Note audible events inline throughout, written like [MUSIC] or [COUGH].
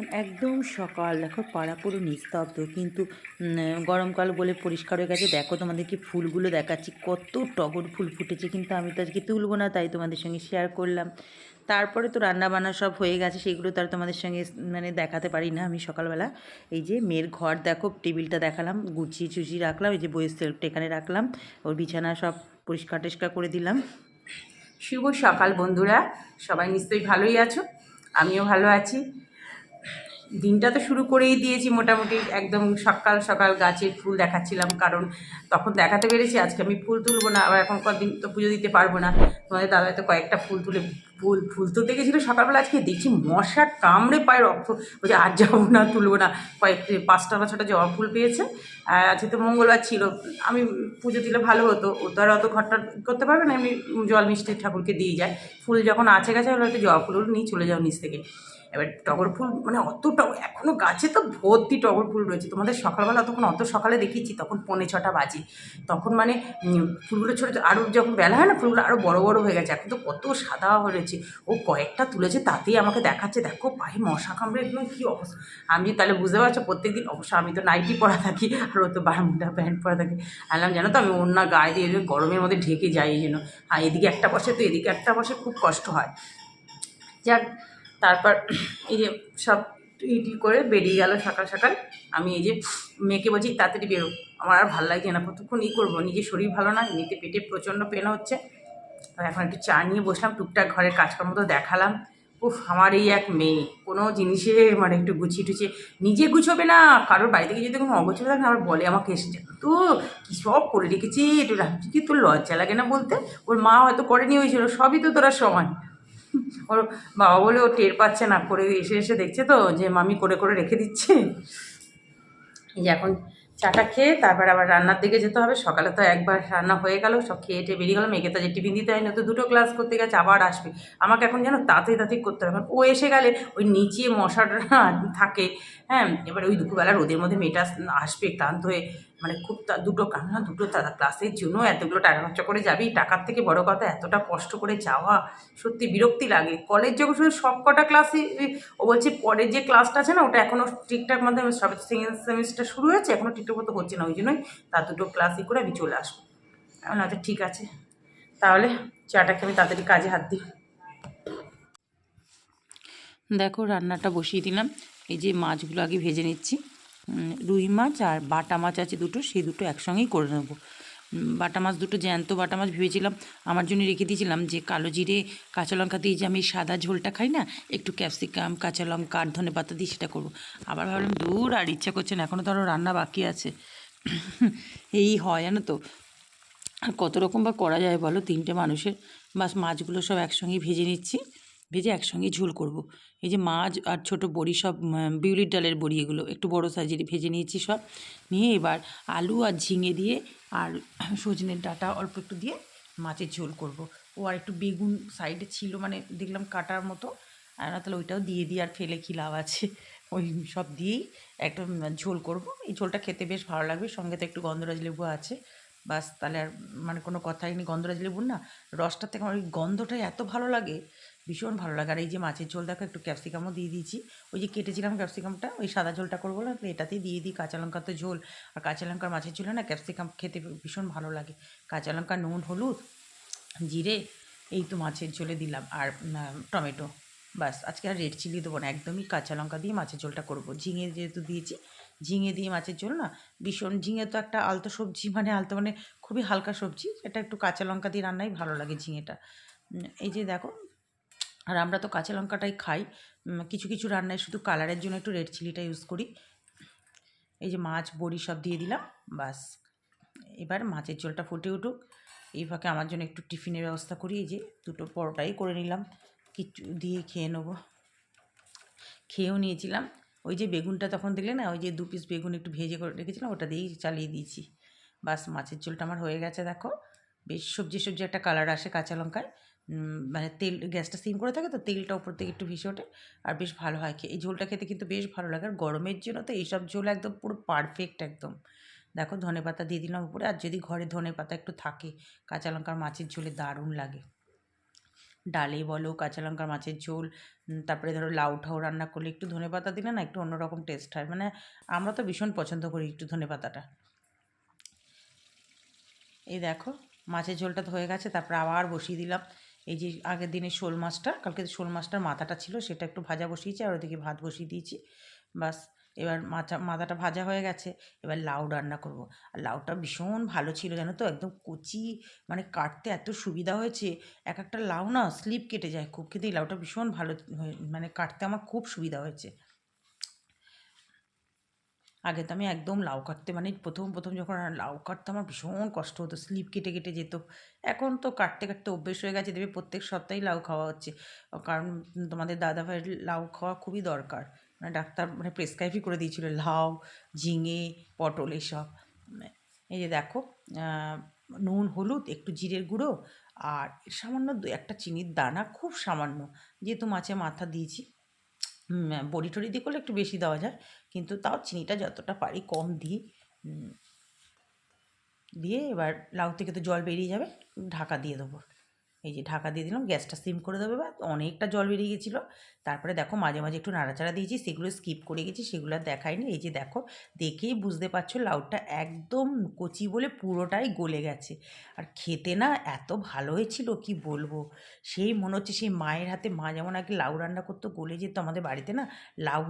এখন একদম সকাল। দেখো পাড়া পুরো নিস্তব্ধ। কিন্তু গরমকাল বলে পরিষ্কার হয়ে গেছে। দেখো তোমাদেরকে ফুলগুলো দেখাচ্ছি। কত টগর ফুল ফুটেছে। কিন্তু আমি তো আজকে তুলবো না, তাই তোমাদের সঙ্গে শেয়ার করলাম। তারপরে তো রান্না বান্না সব হয়ে গেছে। সেগুলো তো আর তোমাদের সঙ্গে মানে দেখাতে পারি না আমি সকালবেলা। এই যে মেয়ের ঘর, দেখো, টেবিলটা দেখালাম। গুছিয়ে চুচিয়ে রাখলাম। এই যে বইয়ের সেলফটা এখানে রাখলাম। ওর বিছানা সব পরিষ্কার টরিষ্কার করে দিলাম। শুভ সকাল বন্ধুরা। সবাই নিশ্চয়ই ভালোই আছো। আমিও ভালো আছি। দিনটা তো শুরু করেই দিয়েছি, মোটামুটি একদম সকাল সকাল গাছের ফুল দেখাচ্ছিলাম, কারণ তখন দেখাতে পেরেছি, আজকে আমি ফুল তুলবো না, আবার এখন কদিন তো পুজো দিতে পারব না। তোমাদের দাদা তো কয়েকটা ফুল তুলে, ফুল ফুল তুলতে গেছিল সকালবেলা, আজকে দেখছি মশা কামড়ে পায় রক্ত, বলছে আর যাব না, তুলবো না। কয়েক, পাঁচটা বা ছটা জবা ফুল পেয়েছে, আর আজকে তো মঙ্গলবার ছিল, আমি পুজো দিলে ভালো হতো, ও তো আর অত ঘরটা করতে পারবে না আমি জল মিষ্টি ঠাকুরকে দিয়ে যাই ফুল যখন আছে গাছে একটা জবা ফুলগুলো নিয়ে চলে যাও নিচ থেকে। এবার টগর ফুল মানে অত টগর এখনও গাছে তো ভর্তি টগর ফুল রয়েছে। তোমাদের সকালবেলা তখন অত সকালে দেখিয়েছি, তখন পৌনে ছটা বাজে। তখন মানে ফুলগুলো ছোটো আরও যখন বেলা হয় না, ফুলগুলো আরও বড় বড় হয়ে গেছে। এখন তো কত সাদা হয়েছে। ও কয়েকটা তুলেছে, তাতেই আমাকে দেখাচ্ছে। দেখো, পায়ে মশা কামড়ে একদম কী অবস্থা। আমি যদি তাহলে বুঝতে পারছ, প্রত্যেকদিন অবশ্য আমি তো নাইটি পরা থাকি, আর ও তো বারামুন্ডা প্যান্ট পরা থাকে। আনলাম জানো তো, আমি অন্য গায়ে দিয়ে গরমের মধ্যে ঢেকে যাই, এই জন্য। আর এদিকে একটা বসে, তো এদিকে একটা বসে খুব কষ্ট হয়। যাক তারপর এই যে সব ইটি করে বেরিয়ে গেল সকাল সকাল। আমি এই যে মেয়েকে বলছি তাড়াতাড়ি বেরো। আমার আর ভালো লাগছে না। কতক্ষণ ই করব? নিজের শরীর ভালো না এমনিতে পেটে প্রচণ্ড পেন হচ্ছে। আর এখন একটু চা নিয়ে বসলাম, টুকটাক ঘরের কাজকর্ম তো দেখালাম। উফ, আমার এই এক মেয়ে। কোনো জিনিসে মানে একটু গুছিয়ে টুছিয়ে নিজে গুছোবে না। কারোর বাড়ি থেকে যদি কোনো অগোছালো থাকে, আবার বলে আমাকে এসে তো, কী সব করে রেখেছি একটু রাখছি কি তোর লজ্জা লাগে না বলতে? ওর মা হয়তো করেনি হয়েছিল। সবই তো তোরা সমান। ওর বাবা বলে ও টের পাচ্ছে না, করে এসে এসে দেখছে তো যে মামি করে করে রেখে দিচ্ছে। এই যে এখন চাটা খেয়ে তারপর আবার রান্নার দিকে যেতে হবে। সকালে তো একবার রান্না হয়ে গেল, সব খেয়ে টেয়ে বেরিয়ে গেল। মেয়েকে তো যে টিফিন দিতে হয় না তো দুটো ক্লাস করতে গেছে, আবার আসবে। আমাকে এখন যেন তাড়াতাড়ি তাড়াতাড়ি করতে হবে। ও এসে গেলে ওই নিচে মশাটা থাকে হ্যাঁ এবার ওই দুপুরবেলা রোদের মধ্যে মেয়েটা আসবে, ক্লান্ত হয়ে মানে খুব দুটো কান্না দুটো ক্লাসের জন্য এতগুলো টাকা খরচা করে যাবি, টাকার থেকে বড় কথা এতটা কষ্ট করে যাওয়া, সত্যি বিরক্তি লাগে। কলেজ যখন শুধু সব কটা ক্লাসই ও বলছে পরের যে ক্লাসটা আছে না, ওটা এখনও ঠিকঠাক মধ্যে সব সেকেন্ড সেমিস্টার শুরু হয়েছে এখনও ঠিকঠাক মতো হচ্ছে না, ওই জন্যই তার দুটো ক্লাসই করে আমি চলে আসব। আমি আচ্ছা ঠিক আছে। তাহলে চাটাকে আমি তাড়াতাড়ি কাজে হাত দিই। দেখো, রান্নাটা বসিয়ে দিলাম। এই যে মাছগুলো আগে ভেজে নিচ্ছি। রুই মাছ আর বাটা মাছ আছে দুটো, সেই দুটো একসঙ্গেই করে নেব। বাটা মাছ দুটো জ্যান্ত, বাটা মাছ ভেবেছিলাম, আমার জন্য রেখে দিয়েছিলাম যে কালো জিরে, কাঁচা লঙ্কা দিয়ে যে আমি সাদা ঝোলটা খাই না, একটু ক্যাপসিকাম, কাঁচা লঙ্কা আর ধনে পাতা দিয়ে সেটা করব। আবার ভাবলাম, দূর আর ইচ্ছা করছে না এখনও আরও রান্না বাকি আছে। এই হয় জানো তো। আর কত রকম বা করা যায় বলো, তিনটে মানুষের, বাস মাছগুলো সব একসঙ্গেই ভেজে নিচ্ছি। ভেজে একসঙ্গে ঝোল করব। এই যে মাছ আর ছোট বড়ি সব বিউলির ডালের বড়ি এগুলো, একটু বড় সাইজের ভেজে নিয়েছি সব। নিয়ে এবার আলু আর ঝিঙে দিয়ে আর সজনের ডাঁটা অল্প একটু দিয়ে মাছের ঝোল করব। ও আর একটু বেগুন সাইডে ছিল মানে দেখলাম কাটার মতো। আর না তাহলে ওইটাও দিয়ে দিয়ে আর ফেলে কী লাভ আছে? [LAUGHS] ওই সব দিয়েই একটা ঝোল করব। এই ঝোলটা খেতে বেশ ভালো লাগবে, সঙ্গে তো একটু গন্ধরাজ লেবু আছে। বাস, তাহলে আর মানে কোনো কথাই নেই, গন্ধরাজ লেবুর না। রসটার থেকে আমার ওই গন্ধটাই এত ভালো লাগে ভীষণ ভালো লাগে। আর এই যে মাছের ঝোল, দেখো একটু ক্যাপসিকামও দিয়ে দিয়েছি। ওই যে কেটেছিলাম ক্যাপসিকামটা ওই সাদা ঝোলটা করব না এটাতেই দিয়ে দিই। কাঁচা লঙ্কা তো ঝোল। আর কাঁচা লঙ্কার মাছের ঝোলে না ক্যাপসিকাম খেতে ভীষণ ভালো লাগে। কাঁচা লঙ্কা, নুন, হলুদ, জিরে, এই তো মাছের ঝোলে দিলাম। আর টমেটো বাস আজকে আর রেড চিলি দেবো না, একদমই কাঁচা লঙ্কা দিয়ে মাছের ঝোলটা করব। ঝিঙে যেহেতু দিয়েছি, ঝিঙে দিয়ে মাছের ঝোল না ভীষণ, ঝিঙে তো একটা আলতো সবজি মানে আলতো মানে খুবই হালকা সবজি এটা একটু কাঁচা লঙ্কা দিয়ে রান্নাই ভালো লাগে ঝিঙেটা। এই যে দেখো আর আমরা তো কাঁচা লঙ্কাটাই খাই। কিছু কিছু রান্নায় শুধু কালারের জন্য একটু রেড চিলিটা ইউজ করি। এই যে মাছ, বড়ি সব দিয়ে দিলাম বাস এবার মাছের ঝোলটা ফুটে উঠুক। এই ফাঁকে আমার জন্য একটু টিফিনের ব্যবস্থা করি। এই যে দুটো পরোটাই করে নিলাম। কিছু দিয়ে খেয়ে নেব। খেয়েও নিয়েছিলাম। ওই যে বেগুনটা তখন দিলে না, ওই যে দু পিস বেগুন একটু ভেজে করে রেখেছিলাম, ওটা দিয়েই চালিয়ে দিয়েছি। বাস মাছের ঝোলটা আমার হয়ে গেছে, দেখো। বেশ সবজি সবজি একটা কালার আসে কাঁচা লঙ্কায়। মানে তেল, গ্যাসটা সিম করে থাকে তো তেলটা উপর থেকে একটু ভেসে ওঠে আর বেশ ভালো হয় খেয়ে এই ঝোলটা খেতে কিন্তু বেশ ভালো লাগে। আর গরমের জন্য তো এইসব ঝোল একদম পুরো পারফেক্ট একদম। দেখো ধনে পাতা দিয়ে দিলাম উপরে আর যদি ঘরে ধনে পাতা একটু থাকে, কাঁচা লঙ্কার মাছের ঝোলে দারুণ লাগে। ডালে বলো, কাঁচা লঙ্কা মাছের ঝোল তারপরে ধরো লাউ ঠাউ রান্না করলে একটু ধনে পাতা দিলে না একটু অন্যরকম টেস্ট হয়। মানে আমরা তো ভীষণ পছন্দ করি একটু ধনে পাতাটা। এই দেখো মাছের ঝোলটা হয়ে গেছে, তারপরে আবার বসিয়ে দিলাম। এই যে আগের দিনে শোল মাছটা, কালকে শোল মাছটার মাথাটা ছিল, সেটা একটু ভাজা বসিয়েছি আর ওদিকে ভাত বসিয়ে দিয়েছি। বাস এবার মাথা মাথাটা ভাজা হয়ে গেছে, এবার লাউ রান্না করব। আর লাউটা ভীষণ ভালো ছিল, জানো তো? একদম কচি মানে কাটতে এত সুবিধা হয়েছে। এক একটা লাউ না স্লিপ কেটে যায় খুব, কিন্তু এই লাউটা ভীষণ ভালো মানে কাটতে আমার খুব সুবিধা হয়েছে। আগে তো আমি একদম লাউ কাটতে মানে প্রথম প্রথম যখন লাউ কাটতে আমার ভীষণ কষ্ট হতো, স্লিপ কেটে কেটে যেত। এখন তো কাটতে কাটতে অভ্যেস হয়ে গেছে দেবে প্রত্যেক সপ্তাহেই লাউ খাওয়া হচ্ছে। কারণ তোমাদের দাদা ভাইয়ের লাউ খাওয়া খুবই দরকার। মানে ডাক্তার মানে প্রেসক্রাইবই করে দিয়েছিল, লাউ, ঝিঙে, পটল এসব। মানে এই যে দেখো নুন, হলুদ, একটু জিরের গুঁড়ো আর সামান্য দু একটা চিনির দানা, খুব সামান্য। যেহেতু মাছে মাথা দিয়েছি বড়ি টড়ি দিয়ে করলে একটু বেশি দেওয়া যায়। কিন্তু তাও চিনিটা যতটা পারি কম দিই। দিয়ে এবার লাউ থেকে তো জল বেরিয়ে যাবে, ঢাকা দিয়ে দেবো। এই যে ঢাকা দিয়ে দিলাম, গ্যাসটা সিম করে দেবো বা অনেকটা জল বেরিয়ে গেছিল। তারপরে দেখো মাঝে মাঝে একটু নাড়াচাড়া দিয়েছি, সেগুলো স্কিপ করে গেছি, সেগুলো আর দেখাইনি এই যে দেখো, দেখেই বুঝতে পারছ লাউটা একদম কচি বলে পুরোটাই গলে গেছে। আর খেতে না এত ভালো হয়েছিল, কি বলব? সেই মনে হচ্ছে সেই মায়ের হাতে মা যেমন আগে লাউ রান্না করতো, গলে যেত আমাদের বাড়িতে না, লাউ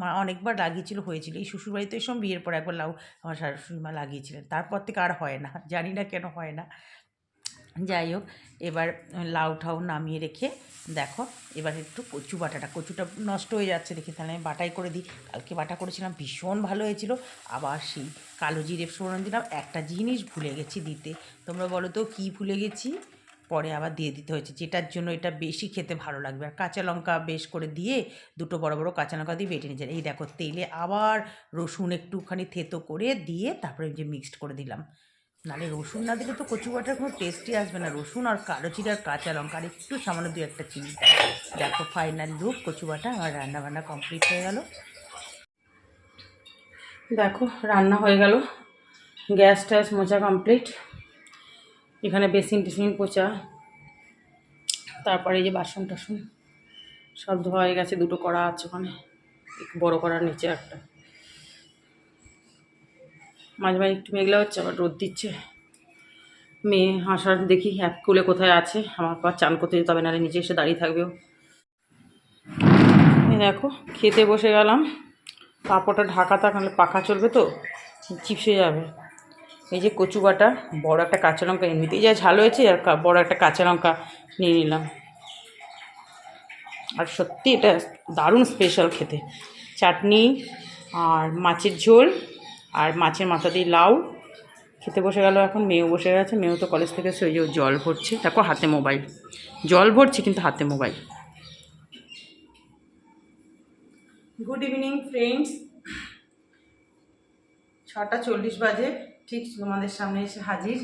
মা অনেকবার লাগিয়েছিল, হয়েছিল। এই শ্বশুরবাড়িতে এসব বিয়ের পর একবার লাউ আমার শাশুড়ি মা লাগিয়েছিলেন। তারপর থেকে আর হয় না, জানি না কেন হয় না। যাই হোক এবার লাউ ঠাউ নামিয়ে রেখে দেখো, এবার একটু কচু বাটাটা, কচুটা নষ্ট হয়ে যাচ্ছে দেখি, তাহলে আমি বাটাই করে দিই। কালকে বাটা করেছিলাম, ভীষণ ভালো হয়েছিল। আবার সেই কালো জিরে ফোড়ন দিলাম। একটা জিনিস ভুলে গেছি দিতে। তোমরা বলো তো, কী ভুলে গেছি? পরে আবার দিয়ে দিতে হয়েছে, যেটার জন্য এটা বেশি খেতে ভালো লাগবে। আর কাঁচা লঙ্কা বেশ করে দিয়ে দুটো বড় বড় কাঁচা লঙ্কা দিয়ে বেটে নিয়েছে। এই দেখো, তেলে আবার রসুন একটুখানি থেতো করে দিয়ে তারপরে যে মিক্সড করে দিলাম। নালে রসুন না দিলে তো কচু বাটার কোনো টেস্টই আসবে না। রসুন আর কালো জিরে আর কাঁচা লঙ্কা আর একটু সামান্য দু একটা চিনি দেখো ফাইনাল লুক কচু বাটা আমার রান্না বান্না কমপ্লিট হয়ে গেল। দেখো, রান্না হয়ে গেল। গ্যাস ট্যাস মোচা কমপ্লিট এখানে বেসিন টেসিন পোচা। তারপরে এই যে বাসন টাসন, সব ধোয়া হয়ে গেছে, দুটো কড়া আছে ওখানে। বড় কড়ার নিচে একটা। মাঝে মাঝে একটু মেঘলা হচ্ছে, আবার রোদ দিচ্ছে। মেয়ে হাসার দেখি এক কুলে কোথায় আছে, আমার পা চান করতে যেতে হবে, নাহলে নিচে এসে দাঁড়িয়ে থাকবেও দেখো, খেতে বসে গেলাম। পাঁপড়টা ঢাকা থাক, নাহলে পাখা চলবে তো, চিপসে যাবে। এই যে কচু বাটা, বড় একটা কাঁচা লঙ্কা এমনিতেই যা ঝাল হয়েছে, আর বড় একটা কাঁচা লঙ্কা নিয়ে নিলাম। আর সত্যি এটা দারুণ স্পেশাল খেতে। চাটনি আর মাছের ঝোল আর মাছের মাথা দিয়ে লাউ। খেতে বসে গেল এখন, মেয়েও বসে গেছে। মেয়েও তো কলেজ থেকে যে জল ভরছে। দেখো হাতে মোবাইল জল ভরছে কিন্তু হাতে মোবাইল গুড ইভিনিং ফ্রেন্ডস ছটা চল্লিশ বাজে। ঠিক তোমাদের সামনে এসে হাজির।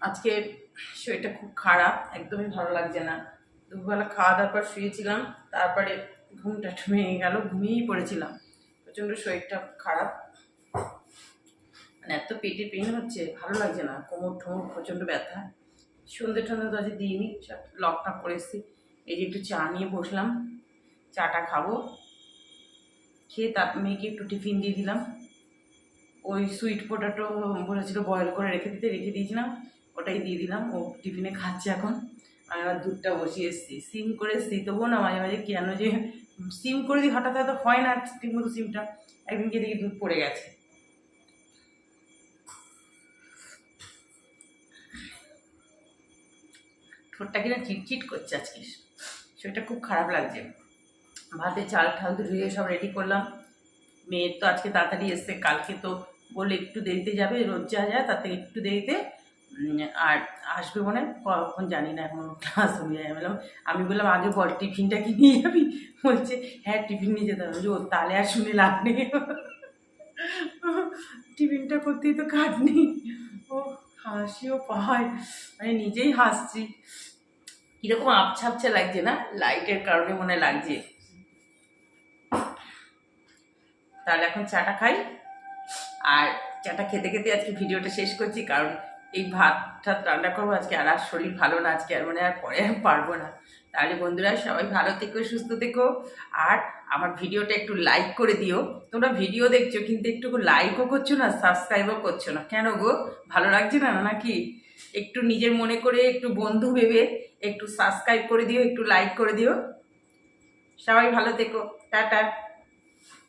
আজকে শরীরটা খুব খারাপ, একদমই ভালো লাগছে না। দুপুরবেলা খাওয়া দাওয়ার পর শুয়েছিলাম, তারপরে ঘুমটা ভেঙে গেল, ঘুমিয়েই পড়েছিলাম। প্রচণ্ড শরীরটা খারাপ। মানে এত পেটে পেন হচ্ছে, ভালো লাগছে না। কোমর ঠোমর প্রচণ্ড ব্যথা। সন্ধ্যে টন্ধে তো আজকে দিইনি লকটা করে এসেছি। এই যে একটু চা নিয়ে বসলাম, চাটা খাব। খেয়ে তার মেয়েকে একটু টিফিন দিয়ে দিলাম। ওই সুইট পোটাটো বলেছিল বয়েল করে রেখে দিতে, রেখে দিয়েছিলাম। ওটাই দিয়ে দিলাম। ও টিফিনে খাচ্ছে এখন। আমি আবার দুধটা বসিয়ে এসেছি। সিম করে এসেছি। তবুও না মাঝে মাঝে কেন যে সিম করে দিই, হঠাৎ হয়তো হয় না ঠিক মতো সিমটা। একদিনকে দেখি দুধ পড়ে গেছে। ঠোঁটটা কিনা চিটচিট করছে আজকে। শরীরটা খুব খারাপ লাগছে। ভাতে চাল ঠাল ধুয়ে সব রেডি করলাম। মেয়ের তো আজকে তাড়াতাড়ি এসছে, কালকে তো বলে একটু দেরিতে যাবে, রোজ যা যায়, তার থেকে একটু দেরিতে আর আসবে মনে কখন জানি না, এখন ক্লাস হয়ে যায়। বললাম, আমি বললাম, আগে বল, টিফিনটা কি নিয়ে যাবি? বলছে হ্যাঁ টিফিন নিয়ে যেতে হবে। ও, তাহলে আর শুনে লাভ নেই। টিফিনটা করতেই তো কাট নেই। ও, হাসিও পায়। আমি নিজেই হাসছি। কীরকম আবছা আবছা লাগছে না? লাইটের কারণে মনে লাগছে। তাহলে এখন চাটা খাই। আর চাটা খেতে খেতে আজকে ভিডিওটা শেষ করছি, কারণ এই ভাত ঠাত রান্না করব আজকে, আর আর শরীর ভালো না, আজকে আর মানে আর পরে আর পারব না। তাহলে বন্ধুরা, সবাই ভালো থেকো, সুস্থ থেকো। আর আমার ভিডিওটা একটু লাইক করে দিও। তোমরা ভিডিও দেখছ, কিন্তু একটু লাইকও করছ না সাবস্ক্রাইবও করছ না। কেন গো? ভালো লাগছে না নাকি? একটু নিজের মনে করে, একটু বন্ধু ভেবে একটু সাবস্ক্রাইব করে দিও, একটু লাইক করে দিও। সবাই ভালো থেকো। টাটা।